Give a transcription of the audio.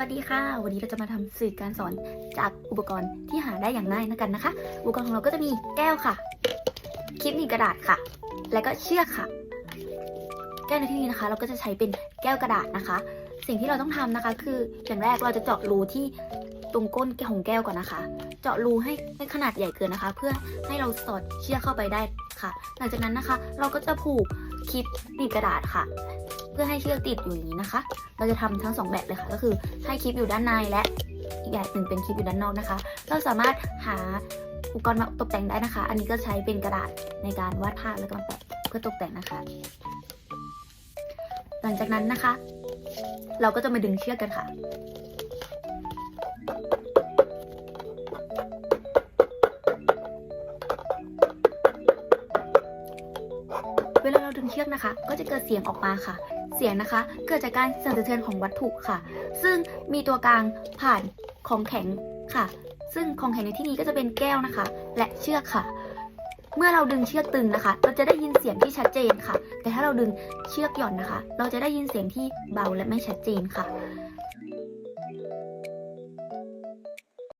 สวัสดีค่ะ วันนี้เราจะมาทำสื่อการสอนจากอุปกรณ์ที่หาได้อย่างง่ายนะกันนะคะ อุปกรณ์ของเราก็จะมีแก้วค่ะ คลิปหนีบกระดาษค่ะ และก็เชือกค่ะ แก้วในที่นี้นะคะ เราก็จะใช้เป็นแก้วกระดาษนะคะ สิ่งที่เราต้องทำนะคะ คืออย่างแรกเราจะเจาะรูที่ตรงก้นของแก้วก่อนนะคะ เจาะรูให้ไม่ขนาดใหญ่เกินนะคะ เพื่อให้เราสอดเชือกเข้าไปได้ค่ะ หลังจากนั้นนะคะ เราก็จะผูก คลิปหนีบกระดาษค่ะ เพื่อให้เชือกติดอยู่อย่างนี้นะคะ เราจะทำทั้งสองแบบเลยค่ะ ก็คือให้คลิปอยู่ด้านในและอีกแบบหนึ่งเป็นคลิปอยู่ด้านนอกนะคะ เราสามารถหาอุปกรณ์มาตกแต่งได้นะคะ อันนี้ก็ใช้เป็นกระดาษในการวาดภาพแล้วก็มาแปะเพื่อตกแต่งนะคะ หลังจากนั้นนะคะ เราก็จะมาดึงเชือกกันค่ะ เวลาเราดึงเชือกนะคะ ก็จะเกิดเสียงออกมาค่ะ เสียงนะคะ เกิดจากการสั่นสะเทือนของวัตถุค่ะ ซึ่งมีตัวกลางผ่านของแข็งค่ะ ซึ่งของแข็งในที่นี้ก็จะเป็นแก้วนะคะ และเชือกค่ะ เมื่อเราดึงเชือกตึงนะคะ เราจะได้ยินเสียงที่ชัดเจนค่ะ แต่ถ้าเราดึงเชือกหย่อนนะคะ เราจะได้ยินเสียงที่เบาและไม่ชัดเจนค่ะ